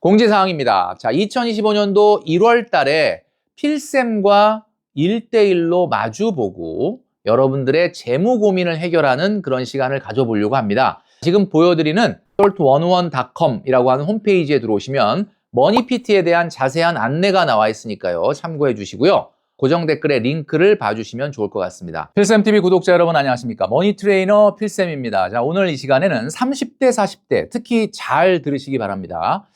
공지사항입니다. 자, 2025년도 1월 달에 필셈과 1대1로 마주보고 여러분들의 재무 고민을 해결하는 그런 시간을 가져보려고 합니다. 지금 보여드리는 salt101.com이라고 하는 홈페이지에 들어오시면 머니피트에 대한 자세한 안내가 나와 있으니까요. 참고해 주시고요. 고정 댓글에 링크를 봐주시면 좋을 것 같습니다. 필쌤TV 구독자 여러분 안녕하십니까. 머니트레이너 필쌤입니다. 자, 오늘 이 시간에는 30대, 40대 특히 잘 들으시기 바랍니다.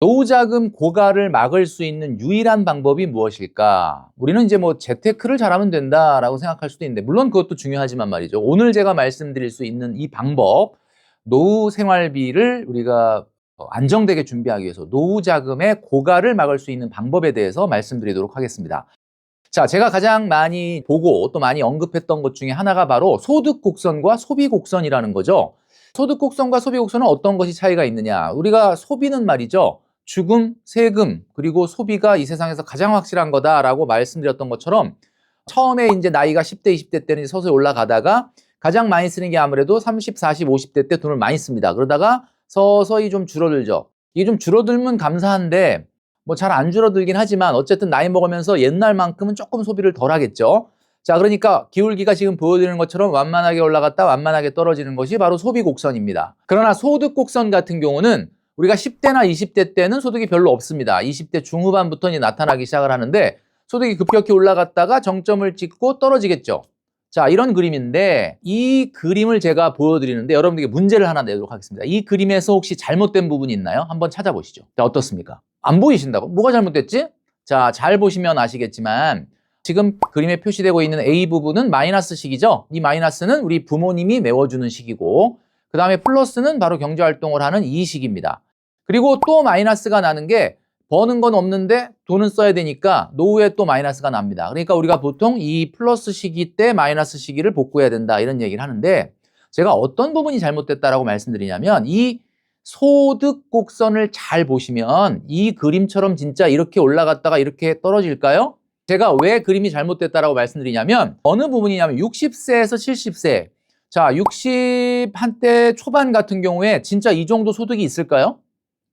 노후자금 고갈을 막을 수 있는 유일한 방법이 무엇일까? 우리는 이제 뭐 재테크를 잘하면 된다라고 생각할 수도 있는데 물론 그것도 중요하지만 말이죠. 오늘 제가 말씀드릴 수 있는 이 방법 노후 생활비를 우리가 안정되게 준비하기 위해서 노후자금의 고갈을 막을 수 있는 방법에 대해서 말씀드리도록 하겠습니다. 자, 제가 가장 많이 보고 또 많이 언급했던 것 중에 하나가 바로 소득 곡선과 소비 곡선이라는 거죠. 소득 곡선과 소비 곡선은 어떤 것이 차이가 있느냐? 우리가 소비는 말이죠. 죽음, 세금, 그리고 소비가 이 세상에서 가장 확실한 거다라고 말씀드렸던 것처럼 처음에 이제 나이가 10대, 20대 때는 서서히 올라가다가 가장 많이 쓰는 게 아무래도 30, 40, 50대 때 돈을 많이 씁니다. 그러다가 서서히 좀 줄어들죠. 이게 좀 줄어들면 감사한데 뭐 잘 안 줄어들긴 하지만 어쨌든 나이 먹으면서 옛날만큼은 조금 소비를 덜 하겠죠. 자, 그러니까 기울기가 지금 보여드리는 것처럼 완만하게 올라갔다 완만하게 떨어지는 것이 바로 소비 곡선입니다. 그러나 소득 곡선 같은 경우는 우리가 10대나 20대 때는 소득이 별로 없습니다. 20대 중후반부터 이제 나타나기 시작을 하는데 소득이 급격히 올라갔다가 정점을 찍고 떨어지겠죠. 자, 이런 그림인데 이 그림을 제가 보여드리는데 여러분들에게 문제를 하나 내도록 하겠습니다. 이 그림에서 혹시 잘못된 부분이 있나요? 한번 찾아보시죠. 자, 어떻습니까? 안 보이신다고? 뭐가 잘못됐지? 자, 잘 보시면 아시겠지만 지금 그림에 표시되고 있는 A 부분은 마이너스 식이죠. 이 마이너스는 우리 부모님이 메워주는 식이고 그 다음에 플러스는 바로 경제활동을 하는 이 식입니다. 그리고 또 마이너스가 나는 게 버는 건 없는데 돈은 써야 되니까 노후에 또 마이너스가 납니다. 그러니까 우리가 보통 이 플러스 시기 때 마이너스 시기를 복구해야 된다 이런 얘기를 하는데 제가 어떤 부분이 잘못됐다라고 말씀드리냐면 이 소득 곡선을 잘 보시면 이 그림처럼 진짜 이렇게 올라갔다가 이렇게 떨어질까요? 제가 왜 그림이 잘못됐다라고 말씀드리냐면 어느 부분이냐면 60세에서 70세 자 60 한때 초반 같은 경우에 진짜 이 정도 소득이 있을까요?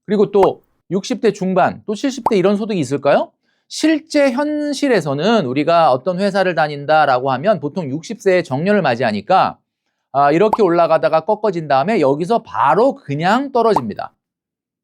그리고 또 60대 중반, 또 70대 이런 소득이 있을까요? 실제 현실에서는 우리가 어떤 회사를 다닌다라고 하면 보통 60세에 정년을 맞이하니까 아, 이렇게 올라가다가 꺾어진 다음에 여기서 바로 그냥 떨어집니다.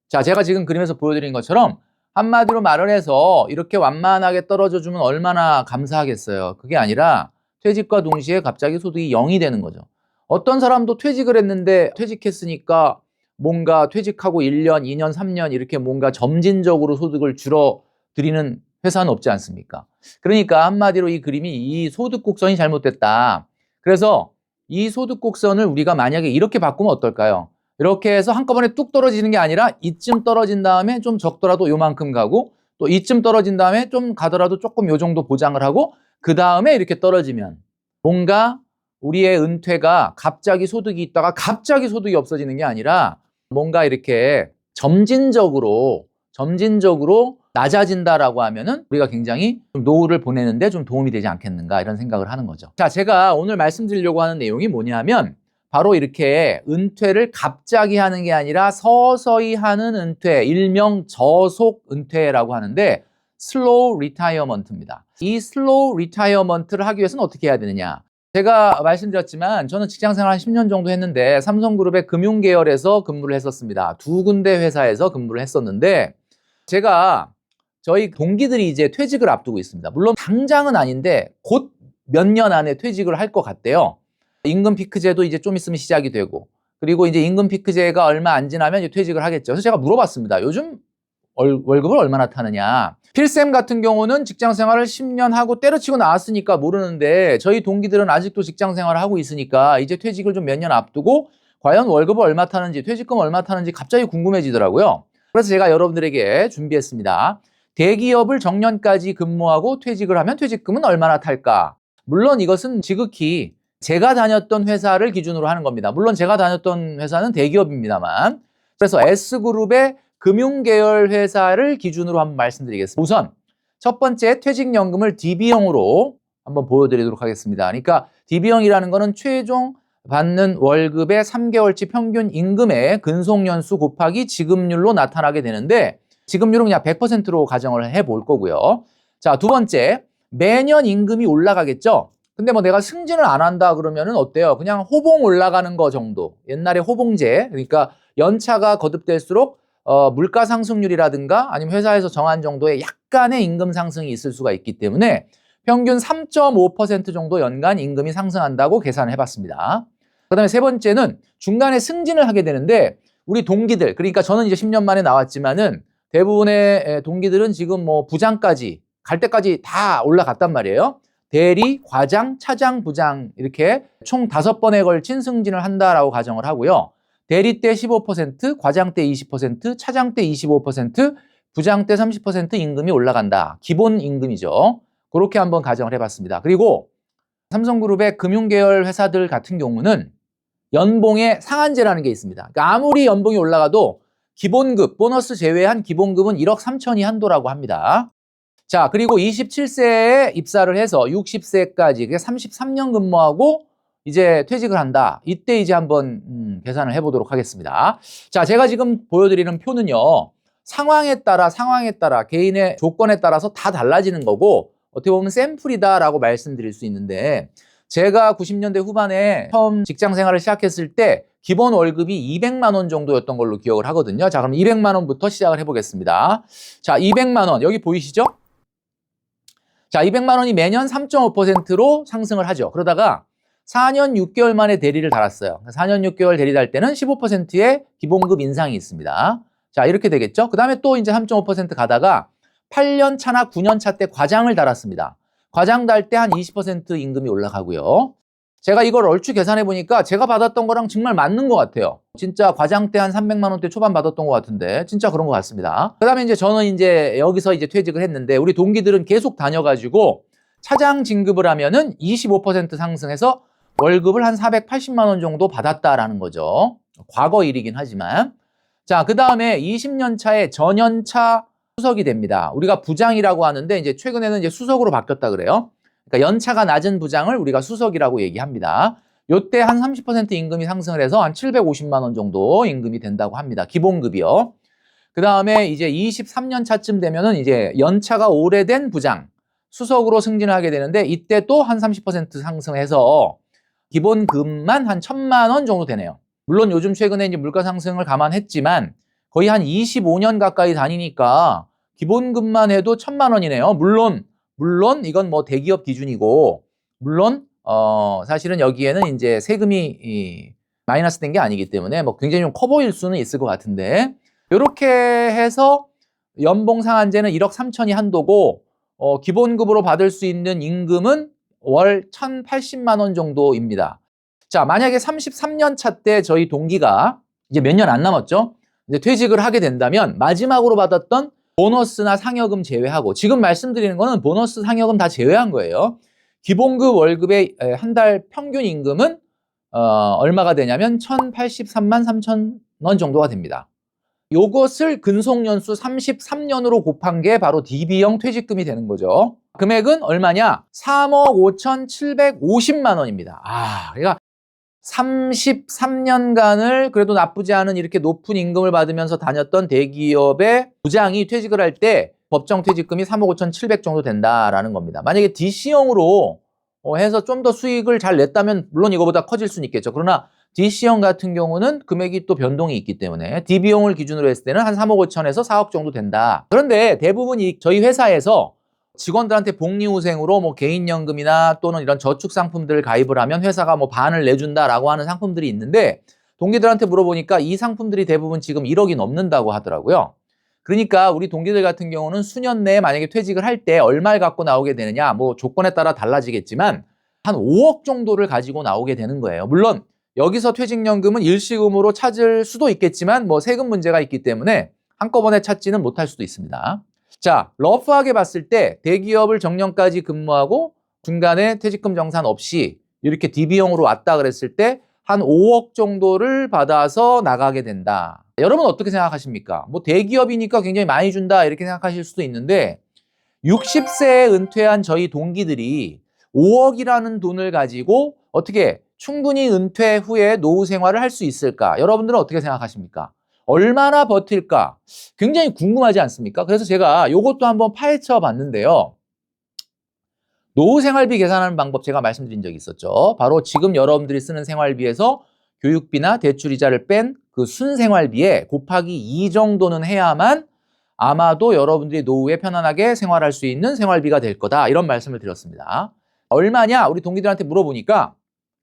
자, 제가 지금 그림에서 보여드린 것처럼 한마디로 말을 해서 이렇게 완만하게 떨어져 주면 얼마나 감사하겠어요. 그게 아니라 퇴직과 동시에 갑자기 소득이 0이 되는 거죠. 어떤 사람도 퇴직을 했는데 퇴직했으니까 뭔가 퇴직하고 1년, 2년, 3년 이렇게 뭔가 점진적으로 소득을 줄어들이는 회사는 없지 않습니까? 그러니까 한마디로 이 그림이 이 소득 곡선이 잘못됐다. 그래서 이 소득 곡선을 우리가 만약에 이렇게 바꾸면 어떨까요? 이렇게 해서 한꺼번에 뚝 떨어지는 게 아니라 이쯤 떨어진 다음에 좀 적더라도 요만큼 가고 또 이쯤 떨어진 다음에 좀 가더라도 조금 요 정도 보장을 하고 그 다음에 이렇게 떨어지면 뭔가 우리의 은퇴가 갑자기 소득이 있다가 갑자기 소득이 없어지는 게 아니라 뭔가 이렇게 점진적으로 점진적으로 낮아진다라고 하면은 우리가 굉장히 좀 노후를 보내는데 좀 도움이 되지 않겠는가 이런 생각을 하는 거죠. 자, 제가 오늘 말씀드리려고 하는 내용이 뭐냐면 바로 이렇게 은퇴를 갑자기 하는 게 아니라 서서히 하는 은퇴, 일명 저속 은퇴라고 하는데 슬로우 리타이어먼트입니다. 이 슬로우 리타이어먼트를 하기 위해서는 어떻게 해야 되느냐? 제가 말씀드렸지만 저는 직장 생활 한 10년 정도 했는데 삼성그룹의 금융계열에서 근무를 했었습니다. 두 군데 회사에서 근무를 했었는데 제가 저희 동기들이 이제 퇴직을 앞두고 있습니다. 물론 당장은 아닌데 곧 몇 년 안에 퇴직을 할 것 같대요. 임금 피크제도 이제 좀 있으면 시작이 되고 그리고 이제 임금 피크제가 얼마 안 지나면 이제 퇴직을 하겠죠. 그래서 제가 물어봤습니다. 요즘 월급을 얼마나 타느냐. 필쌤 같은 경우는 직장 생활을 10년 하고 때려치고 나왔으니까 모르는데 저희 동기들은 아직도 직장 생활을 하고 있으니까 이제 퇴직을 좀 몇 년 앞두고 과연 월급을 얼마 타는지 퇴직금 얼마 타는지 갑자기 궁금해지더라고요. 그래서 제가 여러분들에게 준비했습니다. 대기업을 정년까지 근무하고 퇴직을 하면 퇴직금은 얼마나 탈까? 물론 이것은 지극히 제가 다녔던 회사를 기준으로 하는 겁니다. 물론 제가 다녔던 회사는 대기업입니다만. 그래서 S그룹의 금융계열 회사를 기준으로 한번 말씀드리겠습니다. 우선 첫 번째 퇴직연금을 DB형으로 한번 보여드리도록 하겠습니다. 그러니까 DB형이라는 거는 최종 받는 월급의 3개월치 평균 임금의 근속연수 곱하기 지급률로 나타나게 되는데 지급률은 그냥 100%로 가정을 해 볼 거고요. 자, 두 번째. 매년 임금이 올라가겠죠? 근데 뭐 내가 승진을 안 한다 그러면은 어때요? 그냥 호봉 올라가는 거 정도. 옛날에 호봉제. 그러니까 연차가 거듭될수록 어, 물가 상승률이라든가 아니면 회사에서 정한 정도의 약간의 임금 상승이 있을 수가 있기 때문에 평균 3.5% 정도 연간 임금이 상승한다고 계산을 해봤습니다. 그 다음에 세 번째는 중간에 승진을 하게 되는데 우리 동기들, 그러니까 저는 이제 10년 만에 나왔지만은 대부분의 에, 동기들은 지금 뭐 부장까지 갈 때까지 다 올라갔단 말이에요. 대리, 과장, 차장, 부장 이렇게 총 다섯 번에 걸친 승진을 한다라고 가정을 하고요. 대리 때 15%, 과장 때 20%, 차장 때 25%, 부장 때 30% 임금이 올라간다. 기본 임금이죠. 그렇게 한번 가정을 해봤습니다. 그리고 삼성그룹의 금융계열 회사들 같은 경우는 연봉의 상한제라는 게 있습니다. 그러니까 아무리 연봉이 올라가도 기본급, 보너스 제외한 기본급은 1억 3천이 한도라고 합니다. 자, 그리고 27세에 입사를 해서 60세까지, 그게 33년 근무하고 이제 퇴직을 한다. 이때 이제 한번 음, 계산을 해보도록 하겠습니다. 자, 제가 지금 보여드리는 표는요. 상황에 따라 상황에 따라 개인의 조건에 따라서 다 달라지는 거고 어떻게 보면 샘플이다라고 말씀드릴 수 있는데 제가 90년대 후반에 처음 직장 생활을 시작했을 때 기본 월급이 200만 원 정도였던 걸로 기억을 하거든요. 자, 그럼 200만 원부터 시작을 해보겠습니다. 자, 200만 원 여기 보이시죠? 자, 200만 원이 매년 3.5%로 상승을 하죠. 그러다가 4년 6개월 만에 대리를 달았어요. 4년 6개월 대리 달 때는 15%의 기본급 인상이 있습니다. 자, 이렇게 되겠죠? 그 다음에 또 이제 3.5% 가다가 8년 차나 9년 차 때 과장을 달았습니다. 과장 달 때 한 20% 임금이 올라가고요. 제가 이걸 얼추 계산해 보니까 제가 받았던 거랑 정말 맞는 것 같아요. 진짜 과장 때 한 300만 원대 초반 받았던 것 같은데 진짜 그런 것 같습니다. 그다음에 이제 저는 이제 여기서 이제 퇴직을 했는데 우리 동기들은 계속 다녀가지고 차장 진급을 하면은 25% 상승해서 월급을 한 480만 원 정도 받았다라는 거죠. 과거 일이긴 하지만 자, 그 다음에 20년 차에 전연차 수석이 됩니다. 우리가 부장이라고 하는데 이제 최근에는 이제 수석으로 바뀌었다 그래요. 그러니까 연차가 낮은 부장을 우리가 수석이라고 얘기합니다. 요때 한 30% 임금이 상승을 해서 한 750만 원 정도 임금이 된다고 합니다. 기본급이요. 그 다음에 이제 23년 차쯤 되면은 이제 연차가 오래된 부장, 수석으로 승진을 하게 되는데 이때 또 한 30% 상승해서 기본급만 한 1000만 원 정도 되네요. 물론 요즘 최근에 이제 물가 상승을 감안했지만 거의 한 25년 가까이 다니니까 기본급만 해도 1000만 원이네요. 물론 물론 이건 뭐 대기업 기준이고 물론 어 사실은 여기에는 이제 세금이 이 마이너스 된 게 아니기 때문에 뭐 굉장히 좀 커 보일 수는 있을 것 같은데 이렇게 해서 연봉 상한제는 1억 3천이 한도고 어 기본급으로 받을 수 있는 임금은 월 1,080만 원 정도입니다. 자, 만약에 33년 차 때 저희 동기가 이제 몇 년 안 남았죠? 이제 퇴직을 하게 된다면 마지막으로 받았던 보너스나 상여금 제외하고 지금 말씀드리는 거는 보너스 상여금 다 제외한 거예요. 기본급 월급의 한 달 평균 임금은 어, 얼마가 되냐면 1,083만 3천 원 정도가 됩니다. 요것을 근속연수 33년으로 곱한 게 바로 DB형 퇴직금이 되는 거죠. 금액은 얼마냐? 3억 5,750만 원입니다. 아, 그러니까 33년간을 그래도 나쁘지 않은 이렇게 높은 임금을 받으면서 다녔던 대기업의 부장이 퇴직을 할 때 법정 퇴직금이 3억 5,700 정도 된다라는 겁니다. 만약에 DC형으로 어, 해서 좀 더 수익을 잘 냈다면 물론 이거보다 커질 수는 있겠죠. 그러나 DC형 같은 경우는 금액이 또 변동이 있기 때문에 DB형을 기준으로 했을 때는 한 3억 5천에서 4억 정도 된다. 그런데 대부분 이 저희 회사에서 직원들한테 복리후생으로 뭐 개인연금이나 또는 이런 저축 상품들을 가입을 하면 회사가 뭐 반을 내준다라고 하는 상품들이 있는데 동기들한테 물어보니까 이 상품들이 대부분 지금 1억이 넘는다고 하더라고요. 그러니까 우리 동기들 같은 경우는 수년 내에 만약에 퇴직을 할 때 얼마를 갖고 나오게 되느냐 뭐 조건에 따라 달라지겠지만 한 5억 정도를 가지고 나오게 되는 거예요. 물론 여기서 퇴직연금은 일시금으로 찾을 수도 있겠지만 뭐 세금 문제가 있기 때문에 한꺼번에 찾지는 못할 수도 있습니다. 자, 러프하게 봤을 때 대기업을 정년까지 근무하고 중간에 퇴직금 정산 없이 이렇게 DB형으로 왔다 그랬을 때 한 5억 정도를 받아서 나가게 된다. 여러분 어떻게 생각하십니까? 뭐 대기업이니까 굉장히 많이 준다 이렇게 생각하실 수도 있는데 60세에 은퇴한 저희 동기들이 5억이라는 돈을 가지고 어떻게 충분히 은퇴 후에 노후 생활을 할 수 있을까? 여러분들은 어떻게 생각하십니까? 얼마나 버틸까? 굉장히 궁금하지 않습니까? 그래서 제가 이것도 한번 파헤쳐 봤는데요. 노후 생활비 계산하는 방법 제가 말씀드린 적이 있었죠. 바로 지금 여러분들이 쓰는 생활비에서 교육비나 대출 이자를 뺀 그 순생활비에 곱하기 2 정도는 해야만 아마도 여러분들이 노후에 편안하게 생활할 수 있는 생활비가 될 거다. 이런 말씀을 드렸습니다. 얼마냐? 우리 동기들한테 물어보니까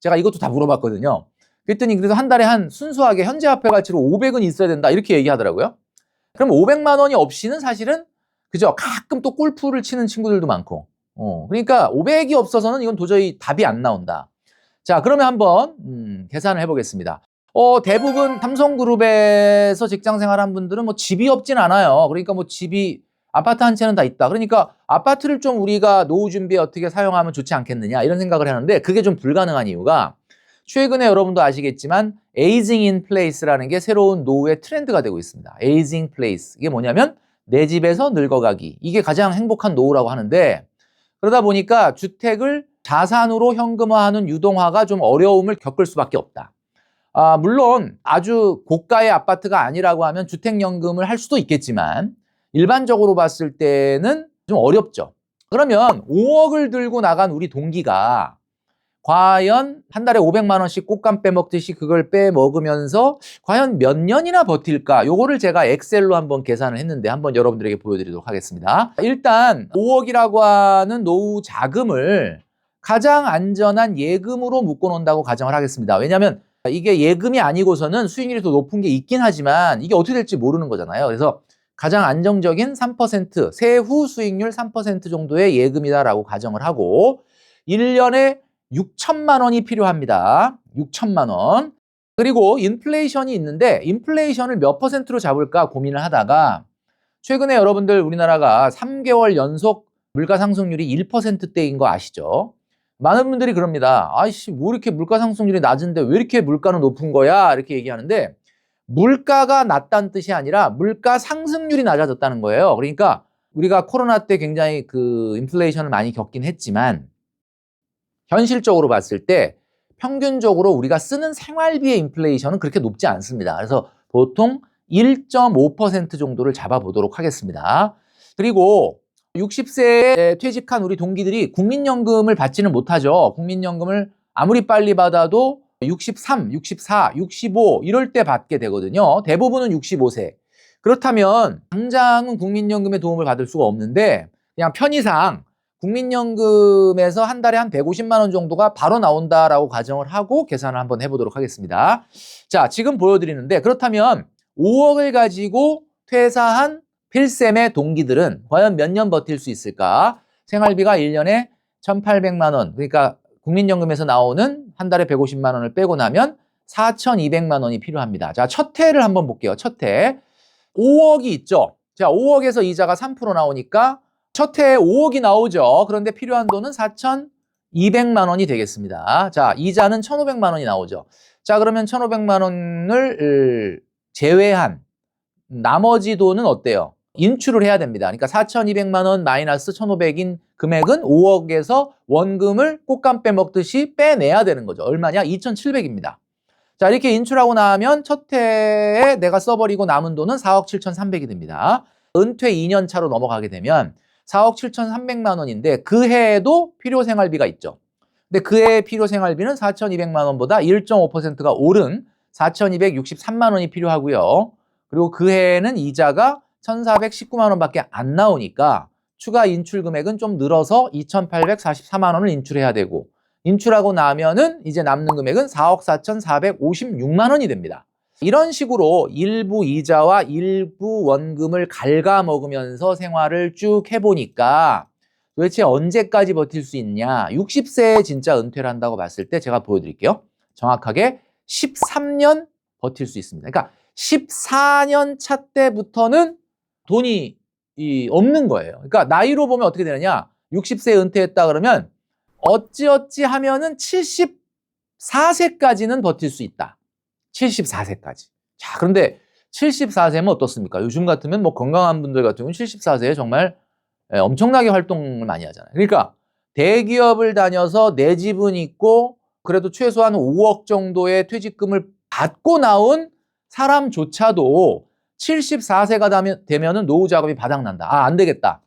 제가 이것도 다 물어봤거든요. 그랬더니 그래서 한 달에 한 순수하게 현재 화폐 가치로 500은 있어야 된다. 이렇게 얘기하더라고요. 그럼 500만 원이 없이는 사실은 그죠? 가끔 또 골프를 치는 친구들도 많고. 어, 그러니까 500이 없어서는 이건 도저히 답이 안 나온다. 자, 그러면 한번 음, 계산을 해보겠습니다. 어, 대부분 삼성그룹에서 직장 생활한 분들은 뭐 집이 없진 않아요. 그러니까 뭐 집이 아파트 한 채는 다 있다. 그러니까 아파트를 좀 우리가 노후 준비에 어떻게 사용하면 좋지 않겠느냐 이런 생각을 하는데 그게 좀 불가능한 이유가 최근에 여러분도 아시겠지만 에이징 인 플레이스라는 게 새로운 노후의 트렌드가 되고 있습니다. 에이징 플레이스 이게 뭐냐면 내 집에서 늙어가기 이게 가장 행복한 노후라고 하는데 그러다 보니까 주택을 자산으로 현금화하는 유동화가 좀 어려움을 겪을 수밖에 없다. 아, 물론 아주 고가의 아파트가 아니라고 하면 주택연금을 할 수도 있겠지만 일반적으로 봤을 때는 좀 어렵죠. 그러면 5억을 들고 나간 우리 동기가 과연 한 달에 500만 원씩 꽃감 빼먹듯이 그걸 빼먹으면서 과연 몇 년이나 버틸까? 요거를 제가 엑셀로 한번 계산을 했는데 한번 여러분들에게 보여드리도록 하겠습니다. 일단 5억이라고 하는 노후 자금을 가장 안전한 예금으로 묶어놓는다고 가정을 하겠습니다. 왜냐하면 이게 예금이 아니고서는 수익률이 더 높은 게 있긴 하지만 이게 어떻게 될지 모르는 거잖아요. 그래서 가장 안정적인 3% 세후 수익률 3% 정도의 예금이다라고 가정을 하고 1년에 6천만 원이 필요합니다. 6천만 원. 그리고 인플레이션이 있는데 인플레이션을 몇 퍼센트로 잡을까 고민을 하다가 최근에 여러분들 우리나라가 3개월 연속 물가 상승률이 1%대인 거 아시죠? 많은 분들이 그럽니다. 아이씨, 뭐 이렇게 물가 상승률이 낮은데 왜 이렇게 물가는 높은 거야? 이렇게 얘기하는데 물가가 낮다는 뜻이 아니라 물가 상승률이 낮아졌다는 거예요. 그러니까 우리가 코로나 때 굉장히 그 인플레이션을 많이 겪긴 했지만 현실적으로 봤을 때 평균적으로 우리가 쓰는 생활비의 인플레이션은 그렇게 높지 않습니다. 그래서 보통 1.5% 정도를 잡아보도록 하겠습니다. 그리고 60세에 퇴직한 우리 동기들이 국민연금을 받지는 못하죠. 국민연금을 아무리 빨리 받아도 63, 64, 65 이럴 때 받게 되거든요. 대부분은 65세. 그렇다면 당장은 국민연금의 도움을 받을 수가 없는데 그냥 편의상 국민연금에서 한 달에 한 150만 원 정도가 바로 나온다라고 가정을 하고 계산을 한번 해보도록 하겠습니다. 자, 지금 보여드리는데 그렇다면 5억을 가지고 퇴사한 필셈의 동기들은 과연 몇 년 버틸 수 있을까? 생활비가 1년에 1,800만 원, 그러니까 국민연금에서 나오는 한 달에 150만 원을 빼고 나면 4,200만 원이 필요합니다. 자, 첫 해를 한번 볼게요. 첫 해. 5억이 있죠. 자, 5억에서 이자가 3% 나오니까 첫 해에 5억이 나오죠. 그런데 필요한 돈은 4,200만 원이 되겠습니다. 자, 이자는 1,500만 원이 나오죠. 자, 그러면 1,500만 원을 제외한 나머지 돈은 어때요? 인출을 해야 됩니다. 그러니까 4,200만 원 마이너스 1,500인 금액은 5억에서 원금을 꽃감 빼먹듯이 빼내야 되는 거죠. 얼마냐? 2,700입니다. 자, 이렇게 인출하고 나면 첫 해에 내가 써버리고 남은 돈은 4억 7,300이 됩니다. 은퇴 2년 차로 넘어가게 되면 4억 7,300만 원인데 그 해에도 필요 생활비가 있죠. 근데 그 해의 필요 생활비는 4,200만 원보다 1.5%가 오른 4,263만 원이 필요하고요. 그리고 그 해에는 이자가 1,419만 원밖에 안 나오니까 추가 인출 금액은 좀 늘어서 2,844만 원을 인출해야 되고 인출하고 나면은 이제 남는 금액은 4억 4,456만 원이 됩니다. 이런 식으로 일부 이자와 일부 원금을 갉아먹으면서 생활을 쭉 해보니까 도대체 언제까지 버틸 수 있냐? 60세에 진짜 은퇴를 한다고 봤을 때 제가 보여드릴게요. 정확하게 13년 버틸 수 있습니다. 그러니까 14년 차 때부터는 돈이 이 없는 거예요. 그러니까 나이로 보면 어떻게 되느냐? 60세에 은퇴했다 그러면 어찌어찌 하면은 74세까지는 버틸 수 있다. 74세까지. 자, 그런데 74세면 어떻습니까? 요즘 같으면 뭐 건강한 분들 같은 경우는 74세에 정말 예, 엄청나게 활동을 많이 하잖아요. 그러니까 대기업을 다녀서 내 집은 있고 그래도 최소한 5억 정도의 퇴직금을 받고 나온 사람조차도 74세가 되면은 노후 자금이 바닥난다. 아, 안 되겠다.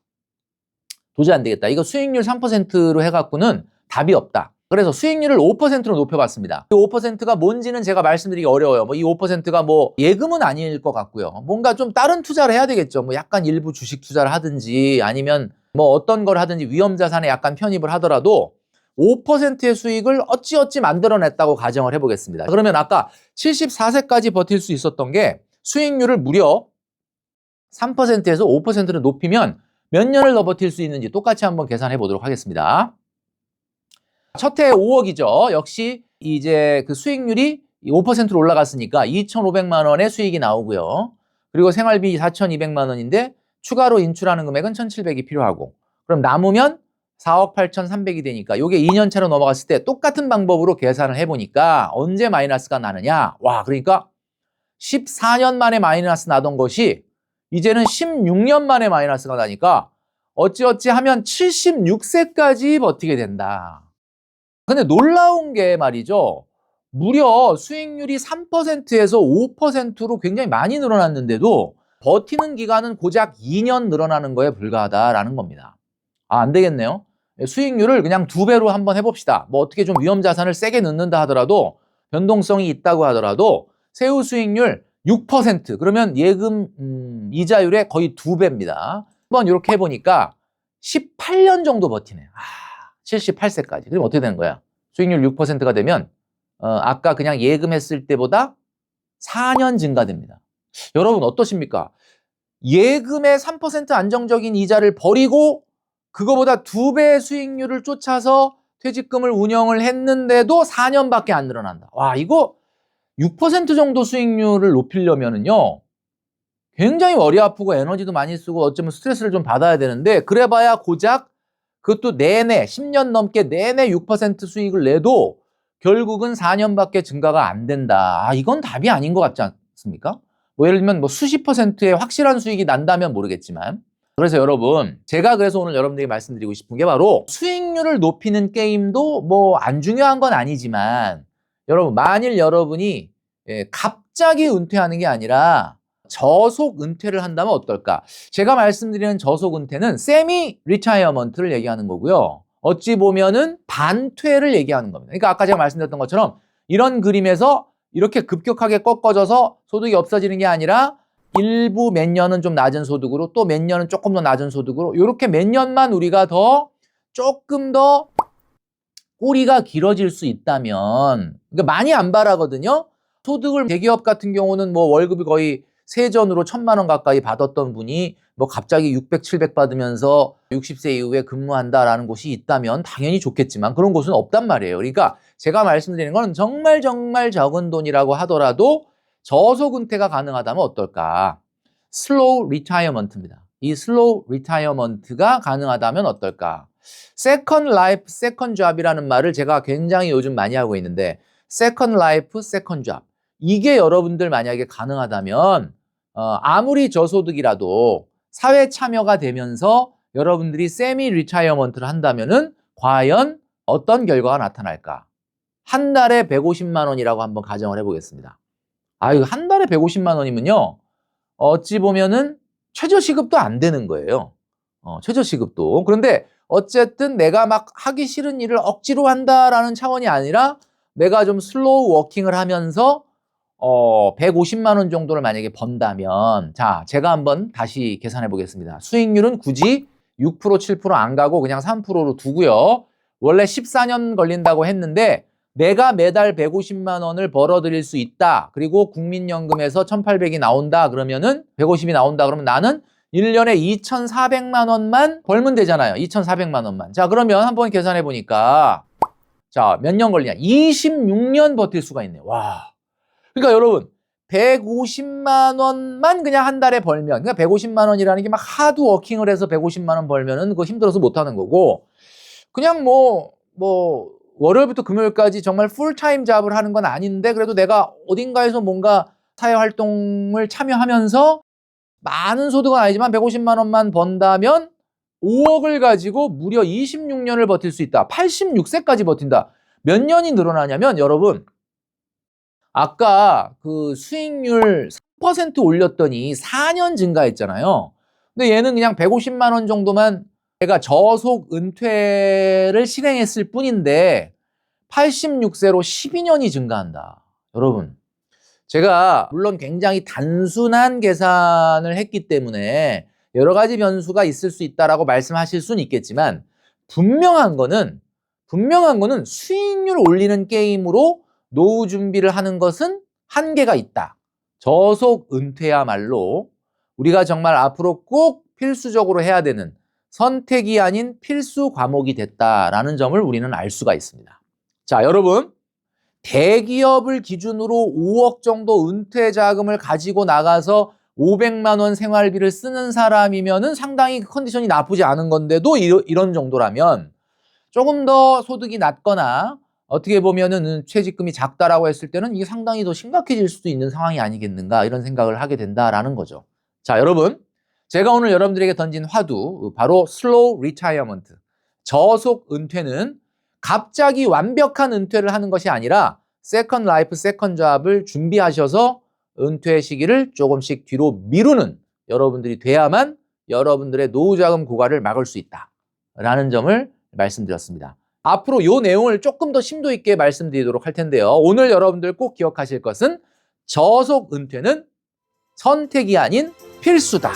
도저히 안 되겠다. 이거 수익률 3%로 해갖고는 답이 없다. 그래서 수익률을 5%로 높여봤습니다. 이 5%가 뭔지는 제가 말씀드리기 어려워요. 뭐 이 5%가 뭐 예금은 아닐 것 같고요. 뭔가 좀 다른 투자를 해야 되겠죠. 뭐 약간 일부 주식 투자를 하든지 아니면 뭐 어떤 걸 하든지 위험 자산에 약간 편입을 하더라도 5%의 수익을 어찌어찌 만들어냈다고 가정을 해보겠습니다. 그러면 아까 74세까지 버틸 수 있었던 게 수익률을 무려 3%에서 5%를 높이면 몇 년을 더 버틸 수 있는지 똑같이 한번 계산해 보도록 하겠습니다. 첫해 5억이죠. 역시 이제 그 수익률이 5%로 올라갔으니까 2,500만 원의 수익이 나오고요. 그리고 생활비 4,200만 원인데 추가로 인출하는 금액은 1,700이 필요하고 그럼 남으면 4억 8,300이 되니까 이게 2년 차로 넘어갔을 때 똑같은 방법으로 계산을 해보니까 언제 마이너스가 나느냐? 와, 그러니까 14년 만에 마이너스 나던 것이 이제는 16년 만에 마이너스가 나니까 어찌어찌 하면 76세까지 버티게 된다. 근데 놀라운 게 말이죠. 무려 수익률이 3%에서 5%로 굉장히 많이 늘어났는데도 버티는 기간은 고작 2년 늘어나는 거에 불과하다라는 겁니다. 아, 안 되겠네요. 수익률을 그냥 두 배로 한번 해봅시다. 뭐 어떻게 좀 위험 자산을 세게 넣는다 하더라도 변동성이 있다고 하더라도 세후 수익률 6% 그러면 예금 음, 이자율의 거의 두 배입니다. 한번 이렇게 해보니까 18년 정도 버티네요. 아, 78세까지. 그럼 어떻게 되는 거야? 수익률 6%가 되면 어, 아까 그냥 예금했을 때보다 4년 증가됩니다. 여러분 어떠십니까? 예금의 3% 안정적인 이자를 버리고 그거보다 두 배의 수익률을 쫓아서 퇴직금을 운영을 했는데도 4년밖에 안 늘어난다. 와, 이거 6% 정도 수익률을 높이려면은요. 굉장히 머리 아프고 에너지도 많이 쓰고 어쩌면 스트레스를 좀 받아야 되는데 그래봐야 고작 그것도 내내 10년 넘게 내내 6% 수익을 내도 결국은 4년밖에 증가가 안 된다. 아, 이건 답이 아닌 것 같지 않습니까? 뭐 예를 들면 뭐 수십 퍼센트의 확실한 수익이 난다면 모르겠지만 그래서 여러분 제가 그래서 오늘 여러분들에게 말씀드리고 싶은 게 바로 수익률을 높이는 게임도 뭐 안 중요한 건 아니지만 여러분 만일 여러분이 예, 갑자기 은퇴하는 게 아니라 저속 은퇴를 한다면 어떨까? 제가 말씀드리는 저속 은퇴는 세미 리타이어먼트를 얘기하는 거고요. 어찌 보면은 반퇴를 얘기하는 겁니다. 그러니까 아까 제가 말씀드렸던 것처럼 이런 그림에서 이렇게 급격하게 꺾어져서 소득이 없어지는 게 아니라 일부 몇 년은 좀 낮은 소득으로 또 몇 년은 조금 더 낮은 소득으로 이렇게 몇 년만 우리가 더 조금 더 꼬리가 길어질 수 있다면 그러니까 많이 안 바라거든요. 소득을 대기업 같은 경우는 뭐 월급이 거의 세전으로 천만 원 가까이 받았던 분이 뭐 갑자기 600, 700 받으면서 60세 이후에 근무한다라는 곳이 있다면 당연히 좋겠지만 그런 곳은 없단 말이에요. 그러니까 제가 말씀드리는 건 정말 정말 적은 돈이라고 하더라도 저속 은퇴가 가능하다면 어떨까? 슬로우 리타이어먼트입니다. 이 슬로우 리타이어먼트가 가능하다면 어떨까? 세컨 라이프, 세컨 잡이라는 말을 제가 굉장히 요즘 많이 하고 있는데 세컨 라이프, 세컨 잡. 이게 여러분들 만약에 가능하다면 어, 아무리 저소득이라도 사회 참여가 되면서 여러분들이 세미 리타이어먼트를 한다면은 과연 어떤 결과가 나타날까? 한 달에 150만 원이라고 한번 가정을 해보겠습니다. 아, 이거 한 달에 150만 원이면요. 어찌 보면은 최저시급도 안 되는 거예요. 어, 최저시급도. 그런데 어쨌든 내가 막 하기 싫은 일을 억지로 한다라는 차원이 아니라 내가 좀 슬로우 워킹을 하면서 어, 150만 원 정도를 만약에 번다면 자, 제가 한번 다시 계산해 보겠습니다. 수익률은 굳이 6% 7%안 가고 그냥 3%로 두고요. 원래 14년 걸린다고 했는데 내가 매달 150만 원을 벌어들일 수 있다. 그리고 국민연금에서 1,800이 나온다. 그러면은 150이 나온다. 그러면 나는 1년에 2,400만 원만 벌면 되잖아요. 2,400만 원만. 자, 그러면 한번 계산해 보니까 자, 몇 년 걸리냐? 26년 버틸 수가 있네요. 와. 그러니까 여러분 150만 원만 그냥 한 달에 벌면 그러니까 150만 원이라는 게 막 하드 워킹을 해서 150만 원 벌면은 그거 힘들어서 못 하는 거고 그냥 뭐뭐 뭐 월요일부터 금요일까지 정말 풀타임 잡을 하는 건 아닌데 그래도 내가 어딘가에서 뭔가 사회 활동을 참여하면서 많은 소득은 아니지만 150만 원만 번다면 5억을 가지고 무려 26년을 버틸 수 있다. 86세까지 버틴다. 몇 년이 늘어나냐면 여러분 아까 그 수익률 3% 올렸더니 4년 증가했잖아요. 근데 얘는 그냥 150만 원 정도만 내가 저속 은퇴를 실행했을 뿐인데 86세로 12년이 증가한다. 여러분, 제가 물론 굉장히 단순한 계산을 했기 때문에 여러 가지 변수가 있을 수 있다라고 말씀하실 수는 있겠지만 분명한 거는 분명한 거는 수익률 올리는 게임으로 노후 준비를 하는 것은 한계가 있다. 저속 은퇴야말로 우리가 정말 앞으로 꼭 필수적으로 해야 되는 선택이 아닌 필수 과목이 됐다라는 점을 우리는 알 수가 있습니다. 자, 여러분. 대기업을 기준으로 5억 정도 은퇴 자금을 가지고 나가서 500만 원 생활비를 쓰는 사람이면은 상당히 컨디션이 나쁘지 않은 건데도 이런 정도라면 조금 더 소득이 낮거나 어떻게 보면은 최저임금이 작다라고 했을 때는 이게 상당히 더 심각해질 수도 있는 상황이 아니겠는가 이런 생각을 하게 된다라는 거죠. 자, 여러분. 제가 오늘 여러분들에게 던진 화두 바로 슬로우 리타이어먼트. 저속 은퇴는 갑자기 완벽한 은퇴를 하는 것이 아니라 세컨 라이프, 세컨 잡을 준비하셔서 은퇴 시기를 조금씩 뒤로 미루는 여러분들이 돼야만 여러분들의 노후자금 고갈을 막을 수 있다라는 점을 말씀드렸습니다. 앞으로 이 내용을 조금 더 심도 있게 말씀드리도록 할 텐데요. 오늘 여러분들 꼭 기억하실 것은 저속 은퇴는 선택이 아닌 필수다.